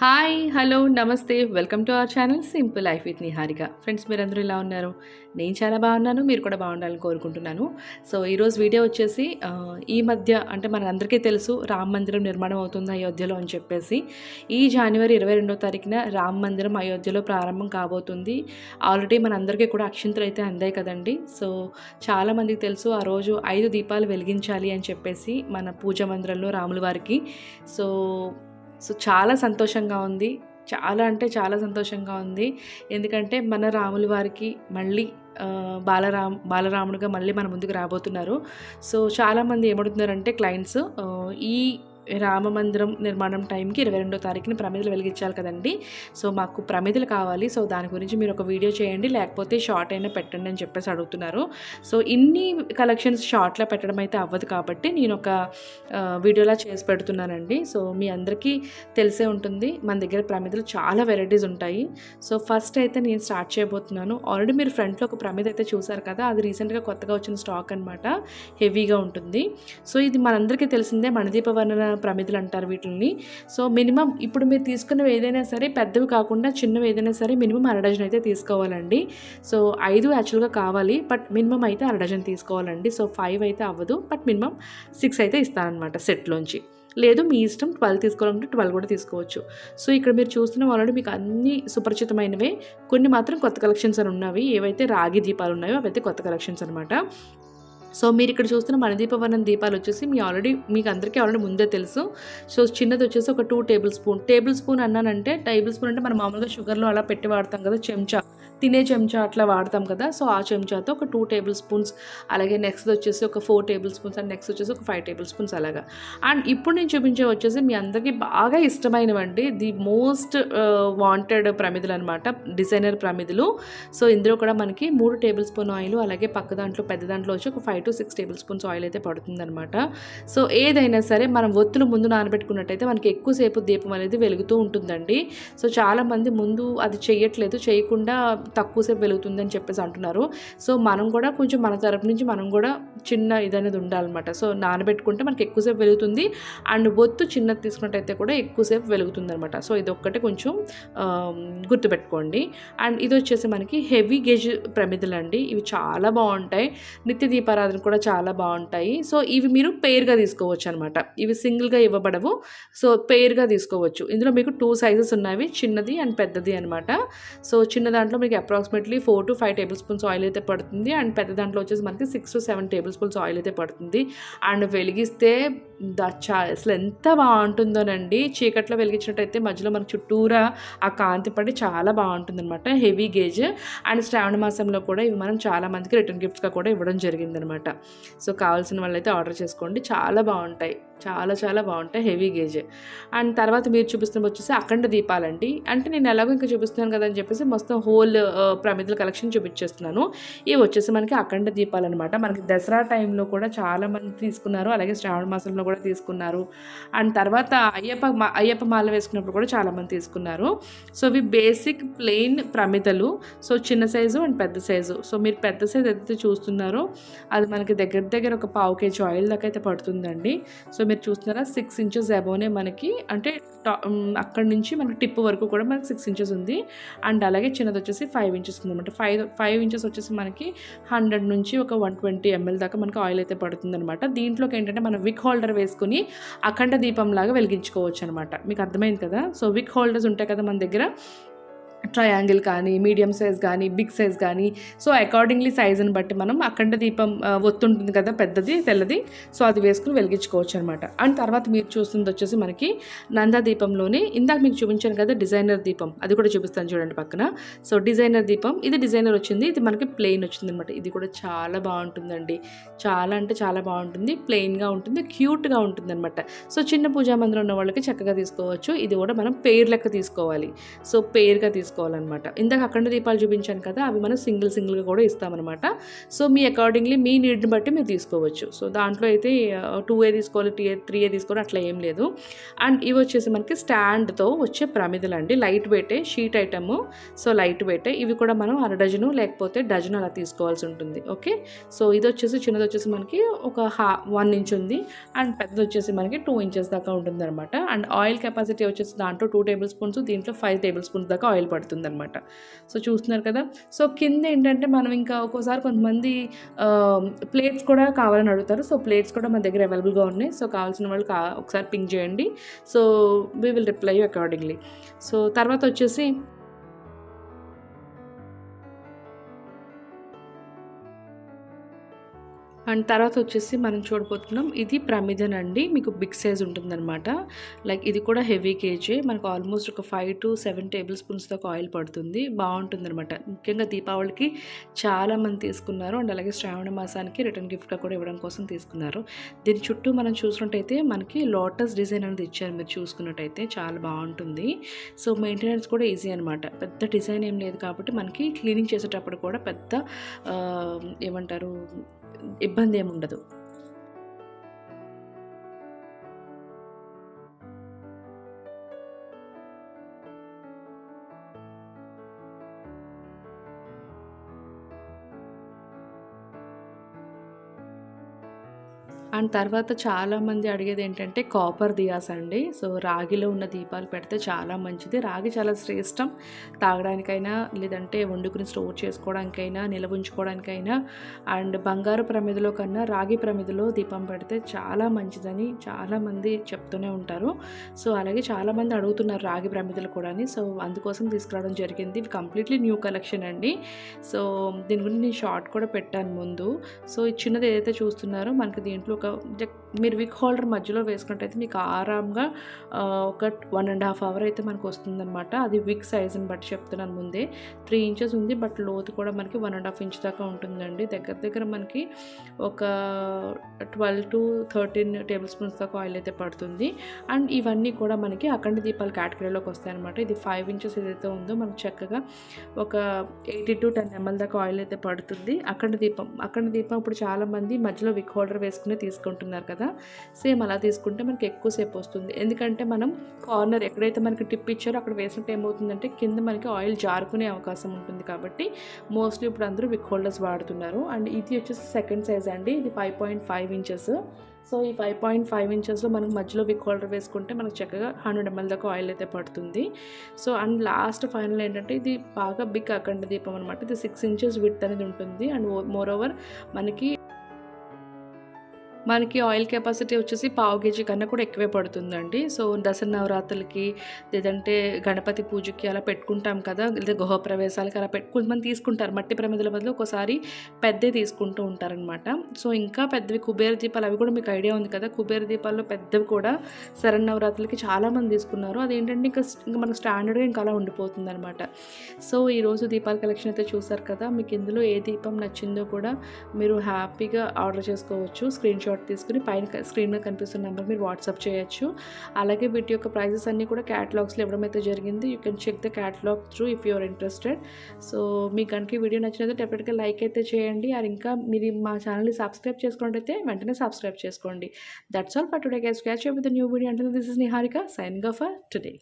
Hi hello నమస్తే. Welcome to our channel simple life with Niharika friends మీరందరూ ఇలా ఉన్నారు? నేను చాలా బాగున్నాను మీరు కూడా బాగుండాలని కోరుకుంటున్నాను. సో ఈరోజు వీడియో వచ్చేసి ఈ మధ్య అంటే మనందరికీ తెలుసు రామ మందిరం నిర్మాణం అవుతుంది అయోధ్యలో అని చెప్పేసి. ఈ జనవరి ఇరవై రెండో తారీఖున రామ మందిరం అయోధ్యలో ప్రారంభం కాబోతుంది. ఆల్రెడీ మనందరికీ కూడా అక్షింతలు అయితే అందాయి కదండి. సో చాలామందికి తెలుసు ఆ రోజు ఐదు దీపాలు వెలిగించాలి అని చెప్పేసి మన పూజ మందిరంలో రాముల వారికి సో సో చాలా సంతోషంగా ఉంది. చాలా అంటే చాలా సంతోషంగా ఉంది. ఎందుకంటే మన రాముల వారికి మళ్ళీ బాలరామ్ బాలరాముడుగా మళ్ళీ మన ముందుకు రాబోతున్నారు. సో చాలామంది ఏమడుతున్నారంటే క్లయింట్స్ ఈ రామ మందిరం నిర్మాణం టైంకి ఇరవై రెండో తారీఖున ప్రమిదలు వెలిగించాలి కదండి. సో మాకు ప్రమిదలు కావాలి. సో దాని గురించి మీరు ఒక వీడియో చేయండి. లేకపోతే షార్ట్ అయినా పెట్టండి అని చెప్పేసి అడుగుతున్నారు. సో ఇన్ని కలెక్షన్స్ షార్ట్లో పెట్టడం అయితే అవ్వదు కాబట్టి నేను ఒక వీడియోలా చేసి పెడుతున్నానండి. సో మీ అందరికీ తెలిసే ఉంటుంది. మన దగ్గర ప్రమిదలు చాలా వెరైటీస్ ఉంటాయి. సో ఫస్ట్ అయితే నేను స్టార్ట్ చేయబోతున్నాను. ఆల్రెడీ మీరు ఫ్రంట్లో ఒక ప్రమిద అయితే చూసారు కదా. అది రీసెంట్గా కొత్తగా వచ్చిన స్టాక్ అనమాట హెవీగా ఉంటుంది. సో ఇది మనందరికీ తెలిసిందే. మణదీప వర్ణన ప్రమిదలు అంటారు వీటిని సో మినిమం ఇప్పుడు మీరు తీసుకున్నవి ఏదైనా సరే పెద్దవి కాకుండా చిన్నవి ఏదైనా సరే మినిమం అర డజన్ అయితే తీసుకోవాలండి. సో ఐదు యాక్చువల్గా కావాలి. బట్ మినిమం అయితే అర డజన్ తీసుకోవాలండి. సో ఫైవ్ అయితే అవ్వదు. బట్ మినిమం సిక్స్ అయితే ఇస్తానమాట సెట్లోంచి. లేదు మీ ఇష్టం ట్వెల్వ్ తీసుకోవాలంటే ట్వెల్వ్ కూడా తీసుకోవచ్చు. సో ఇక్కడ మీరు చూస్తున్న ఆల్రెడీ మీకు అన్ని సుపరిచితమైనవే. కొన్ని మాత్రం కొత్త కలెక్షన్స్ అని ఉన్నవి. ఏవైతే రాగి దీపాలు ఉన్నాయో అవైతే కొత్త కలెక్షన్స్ అనమాట సో మీరు ఇక్కడ చూస్తున్న మణదీపవనం దీపాలు వచ్చేసి మీ ఆల్రెడీ మీకు అందరికీ ఆల్రెడీ ముందే తెలుసు. సో చిన్నది వచ్చేసి ఒక two table spoon table spoon అన్నానంటే table spoon అంటే మనం మామూలుగా షుగర్లో అలా పెట్టి వాడతాం కదా చెంచా. తినే చెంచా అట్లా వాడతాం కదా సో ఆ చెంచాతో ఒక టూ టేబుల్ స్పూన్స్ అలాగే నెక్స్ట్ వచ్చేసి ఒక four table spoons and next వచ్చేసి ఒక ఫైవ్ టేబుల్ స్పూన్స్ అలాగా. అండ్ ఇప్పుడు నేను చూపించే వచ్చేసి మీ అందరికీ బాగా ఇష్టమైనవండి ది మోస్ట్ వాంటెడ్ ప్రమిదలు అనమాట డిజైనర్ ప్రమిదలు. సో ఇందులో కూడా మనకి మూడు టేబుల్ స్పూన్ ఆయిల్ అలాగే పక్క దాంట్లో పెద్ద దాంట్లో వచ్చి ఒక five to six table spoons oil అయితే పడుతుందనమాట సో ఏదైనా సరే మనం ఒత్తులు ముందు నానబెట్టుకున్నట్టయితే మనకి ఎక్కువసేపు దీపం అనేది వెలుగుతూ ఉంటుందండి. సో చాలామంది ముందు అది చేయట్లేదు చేయకుండా తక్కువసేపు వెలుగుతుందని చెప్పేసి అంటున్నారు. సో మనం కూడా కొంచెం మన తరపు నుంచి మనం కూడా చిన్న ఇది అనేది ఉండాలన్నమాట. సో నానబెట్టుకుంటే మనకి ఎక్కువసేపు వెలుగుతుంది. అండ్ బొత్తు చిన్నది తీసుకున్నట్టయితే కూడా ఎక్కువసేపు వెలుగుతుంది అనమాట సో ఇది ఒక్కటే కొంచెం గుర్తుపెట్టుకోండి. అండ్ ఇది వచ్చేసి మనకి హెవీ గేజ్ ప్రమిదలు అండి ఇవి చాలా బాగుంటాయి. నిత్య దీపారాధన కూడా చాలా బాగుంటాయి. సో ఇవి మీరు పేర్గా తీసుకోవచ్చు అనమాట ఇవి సింగిల్గా ఇవ్వబడవు. సో పేర్గా తీసుకోవచ్చు. ఇందులో మీకు టూ సైజెస్ ఉన్నవి. చిన్నది అండ్ పెద్దది అనమాట సో చిన్న దాంట్లో మీకు approximately four to five table spoons oil అయితే పడుతుంది. అండ్ పెద్ద దాంట్లో వచ్చేసి మనకి six to seven table spoons oil అయితే పడుతుంది. అండ్ వెలిగిస్తే దచ్చా అసలు ఎంత బాగుంటుందోనండి. చీకట్లో వెలిగించినట్టయితే మధ్యలో మనకి చుట్టూరా ఆ కాంతి పడి చాలా బాగుంటుంది అనమాట హెవీ గేజ్. అండ్ శ్రావణ మాసంలో కూడా ఇవి మనం చాలా మందికి రిటర్న్ గిఫ్ట్స్గా కూడా ఇవ్వడం జరిగిందనమాట సో కావాల్సిన వాళ్ళైతే ఆర్డర్ చేసుకోండి. చాలా బాగుంటాయి. చాలా చాలా బాగుంటాయి హెవీ గేజ్. అండ్ తర్వాత మీరు చూపిస్తున్న వచ్చేసి అఖండ దీపాలండి. అంటే నేను ఎలాగో ఇంకా చూపిస్తున్నాను కదా అని చెప్పేసి మొత్తం హోల్ ప్రమిదల కలెక్షన్ చూపించేస్తున్నాను. ఇవి వచ్చేసి మనకి అఖండ దీపాలు అనమాట మనకి దసరా టైంలో కూడా చాలా మంది తీసుకున్నారు. అలాగే శ్రావణ మాసంలో కూడా తీసుకున్నారు. అండ్ తర్వాత అయ్యప్ప అయ్యప్ప మాల వేసుకున్నప్పుడు కూడా చాలా మంది తీసుకున్నారు. సో ఇవి బేసిక్ ప్లెయిన్ ప్రమిదలు. సో చిన్న సైజు అండ్ పెద్ద సైజు. సో మీరు పెద్ద సైజు ఏదైతే చూస్తున్నారో అది మనకి దగ్గర దగ్గర ఒక పావు కేజీ ఆయిల్ దాకా అయితే పడుతుందండి. సో మీరు చూస్తున్నారా సిక్స్ ఇంచెస్ అబోనే మనకి అంటే టా- అక్కడి నుంచి మనకి టిప్ వరకు కూడా మనకి సిక్స్ ఇంచెస్ ఉంది. అండ్ అలాగే చిన్నది వచ్చేసి ఫైవ్ ఇంచెస్ ఉంది అనమాట ఫైవ్ ఫైవ్ ఇంచెస్ వచ్చేసి మనకి హండ్రెడ్ నుంచి ఒక వన్ ట్వంటీ ఎంఎల్ దాకా మనకి ఆయిల్ అయితే పడుతుంది అనమాట దీంట్లోకి ఏంటంటే మనం విక్ హోల్డర్ వేసుకుని అఖండ దీపం లాగా వెలిగించుకోవచ్చు అనమాట మీకు అర్థమైంది కదా? సో విక్ హోల్డర్స్ ఉంటాయి కదా మన దగ్గర. ట్రయాంగిల్ కానీ మీడియం సైజ్ కానీ బిగ్ సైజ్ కానీ సో అకార్డింగ్లీ సైజుని బట్టి మనం అఖండ దీపం ఒత్తుంటుంది కదా పెద్దది తెల్లది సో అది వేసుకుని వెలిగించుకోవచ్చు అనమాట అండ్ తర్వాత మీరు చూస్తుంది వచ్చేసి మనకి నందా దీపంలోనే ఇందాక మీకు చూపించాను కదా డిజైనర్ దీపం. అది కూడా చూపిస్తాను చూడండి పక్కన. సో డిజైనర్ దీపం ఇది డిజైనర్ వచ్చింది ఇది మనకి ప్లెయిన్ వచ్చింది అనమాట ఇది కూడా చాలా బాగుంటుందండి. చాలా అంటే చాలా బాగుంటుంది ప్లెయిన్గా ఉంటుంది క్యూట్గా ఉంటుంది అనమాట సో చిన్న పూజా మందిరం ఉన్న వాళ్ళకి చక్కగా తీసుకోవచ్చు. ఇది కూడా మనం పేర్ లెక్క తీసుకోవాలి. సో పేరుగా తీసుకోవాలి తీసుకోవాలన్నమాట ఇందాక అఖండ దీపాలు చూపించాను కదా అవి మనం సింగిల్ సింగిల్గా కూడా ఇస్తామన్నమాట. సో మీ అకార్డింగ్లీ మీ నీడ్ని బట్టి మీరు తీసుకోవచ్చు. సో దాంట్లో అయితే టూ ఏ తీసుకోవాలి టీ త్రీ ఏ తీసుకోవాలి అట్లా ఏం లేదు. అండ్ ఇవి వచ్చేసి మనకి స్టాండ్తో వచ్చే ప్రమిదలు అండి. లైట్ వెయిటే షీట్ ఐటమ్ సో లైట్ వెయిటే. ఇవి కూడా మనం అర డజను లేకపోతే డజన్ అలా తీసుకోవాల్సి ఉంటుంది. ఓకే? సో ఇది వచ్చేసి చిన్నది వచ్చేసి మనకి ఒక హా వన్ ఇంచ్ ఉంది. అండ్ పెద్దది వచ్చేసి మనకి టూ ఇంచెస్ దాకా ఉంటుంది అనమాట అండ్ ఆయిల్ కెపాసిటీ వచ్చేసి దాంట్లో టూ టేబుల్ స్పూన్స్ దీంట్లో ఫైవ్ టేబుల్ స్పూన్స్ దాకా ఆయిల్ పడుతుంది అనమాట సో చూస్తున్నారు కదా. సో కింద ఏంటంటే మనం ఇంకా ఒక్కోసారి కొంతమంది ప్లేట్స్ కూడా కావాలని అడుగుతారు. సో ప్లేట్స్ కూడా మన దగ్గర అవైలబుల్గా ఉన్నాయి. సో కావాల్సిన వాళ్ళు ఒకసారి పింక్ చేయండి. So we will reply accordingly so తర్వాత వచ్చేసి అండ్ తర్వాత వచ్చేసి మనం చూడబోతున్నాం ఇది ప్రమిదన్ అండి. మీకు బిగ్ సైజ్ ఉంటుందన్నమాట. లైక్ ఇది కూడా హెవీ కేజీ. మనకు ఆల్మోస్ట్ ఒక five to seven table spoons దాకా ఆయిల్ పడుతుంది. బాగుంటుంది అనమాట ముఖ్యంగా దీపావళికి చాలా మంది తీసుకున్నారు. అండ్ అలాగే శ్రావణ మాసానికి రిటర్న్ గిఫ్ట్గా కూడా ఇవ్వడం కోసం తీసుకున్నారు. దీని చుట్టూ మనం చూసినట్టయితే మనకి లోటస్ డిజైన్ అనేది ఇచ్చారు మీరు చూసుకున్నట్టయితే. చాలా బాగుంటుంది. సో మెయింటెనెన్స్ కూడా ఈజీ అనమాట పెద్ద డిజైన్ ఏం లేదు కాబట్టి మనకి క్లీనింగ్ చేసేటప్పుడు కూడా పెద్ద ఏమంటారు ఇబ్బంది ఏముండదు. అండ్ తర్వాత చాలామంది అడిగేది ఏంటంటే కాపర్ దియాస్ అండి. సో రాగిలో ఉన్న దీపాలు పెడితే చాలా మంచిది. రాగి చాలా శ్రేష్టం. తాగడానికైనా లేదంటే వండుకుని స్టోర్ చేసుకోవడానికైనా నిల్వ ఉంచుకోవడానికైనా అండ్ బంగారు ప్రమిదలో కన్నా రాగి ప్రమిదలో దీపం పెడితే చాలా మంచిదని చాలామంది చెప్తూనే ఉంటారు. సో అలాగే చాలామంది అడుగుతున్నారు రాగి ప్రమిదలు కూడా సో అందుకోసం తీసుకురావడం జరిగింది. ఇది కంప్లీట్లీ న్యూ కలెక్షన్ అండి. సో దీని గురించి నేను షార్ట్ కూడా పెట్టాను ముందు. సో ఈ చిన్నది ఏదైతే చూస్తున్నారో మనకి దీంట్లో ఒక జక్- మీరు విక్ హోల్డర్ మధ్యలో వేసుకున్నట్టయితే మీకు ఆరాంగా ఒక వన్ అండ్ హాఫ్ అవర్ అయితే మనకు వస్తుందన్నమాట. అది విక్ సైజ్ని బట్టి చెప్తున్నాను ముందే. త్రీ ఇంచెస్ ఉంది బట్ లోతు కూడా మనకి వన్ అండ్ హాఫ్ ఇంచ్ దాకా ఉంటుందండి. దగ్గర దగ్గర మనకి ఒక twelve to thirteen table spoons దాకా ఆయిల్ అయితే పడుతుంది. అండ్ ఇవన్నీ కూడా మనకి అఖండ దీపాల కేటగిరీలోకి వస్తాయన్నమాట. ఇది ఫైవ్ ఇంచెస్ ఏదైతే ఉందో మనకు చక్కగా ఒక ఎయిటీ టు టెన్ ఎంఎల్ దాకా ఆయిల్ అయితే పడుతుంది. అఖండ దీపం అఖండ దీపం ఇప్పుడు చాలామంది మధ్యలో విక్ హోల్డర్ వేసుకునే తీసుకుంటున్నారు కదా. సేమ్ అలా తీసుకుంటే మనకి ఎక్కువసేపు వస్తుంది. ఎందుకంటే మనం కార్నర్ ఎక్కడైతే మనకి టిప్ ఇచ్చారో అక్కడ వేసినట్టు ఏమవుతుందంటే కింద మనకి ఆయిల్ జారుకునే అవకాశం ఉంటుంది కాబట్టి మోస్ట్లీ ఇప్పుడు అందరూ విక్ హోల్డర్స్ వాడుతున్నారు. అండ్ ఇది వచ్చేసి సెకండ్ సైజ్ అండి. ఇది five point five inches. So ఈ ఫైవ్ పాయింట్ ఫైవ్ ఇంచెస్లో మనకు మధ్యలో విక్ హోల్డర్ వేసుకుంటే మనకు చక్కగా హండ్రెడ్ ఎంఎల్ దాకా ఆయిల్ అయితే పడుతుంది. సో అండ్ లాస్ట్ ఫైనల్ ఏంటంటే ఇది బాగా బిగ్ అఖండ దీపం అనమాట ఇది సిక్స్ ఇంచెస్ విత్ అనేది ఉంటుంది. అండ్ మోర్ ఓవర్ మనకి మనకి ఆయిల్ కెపాసిటీ వచ్చేసి పావు కేజీ కన్నా కూడా ఎక్కువే పడుతుందండి. సో దసరా నవరాత్రులకి లేదంటే గణపతి పూజకి అలా పెట్టుకుంటాం కదా లేదా గృహప్రవేశాలకి అలా పెట్టు కొంతమంది తీసుకుంటారు. మట్టి ప్రమిదల బదులు ఒకసారి పెద్దే తీసుకుంటూ ఉంటారనమాట సో ఇంకా పెద్దవి కుబేర దీపాలు అవి కూడా మీకు ఐడియా ఉంది కదా కుబేర దీపాల్లో పెద్దవి కూడా శరణ్ నవరాత్రులకి చాలామంది తీసుకున్నారు. అదేంటంటే ఇంకా ఇంకా మనకు స్టాండర్డ్గా ఇంకా అలా ఉండిపోతుంది అనమాట సో ఈరోజు దీపాల కలెక్షన్ అయితే చూసారు కదా మీకు ఇందులో ఏ దీపం నచ్చిందో కూడా మీరు హ్యాపీగా ఆర్డర్ చేసుకోవచ్చు. స్క్రీన్ షాట్ తీసుకుని పైన స్క్రీన్ మీద కనిపిస్తున్న నెంబర్ మీరు వాట్సాప్ చేయొచ్చు. అలాగే వీటి యొక్క ప్రైజెస్ అన్నీ కూడా క్యాటలాగ్స్లో ఇవ్వడం అయితే జరిగింది. You can check the catalogue through if you're interested. So మీకు కనుక ఈ వీడియో నచ్చినట్లయితే డెఫినెట్గా లైక్ అయితే చేయండి. అది ఇంకా మీరు మా ఛానల్ని సబ్స్క్రైబ్ చేసుకున్నట్టయితే వెంటనే సబ్స్క్రైబ్ చేసుకోండి. That's all for today guys catch with new video అంటే this is Niharika sign off for today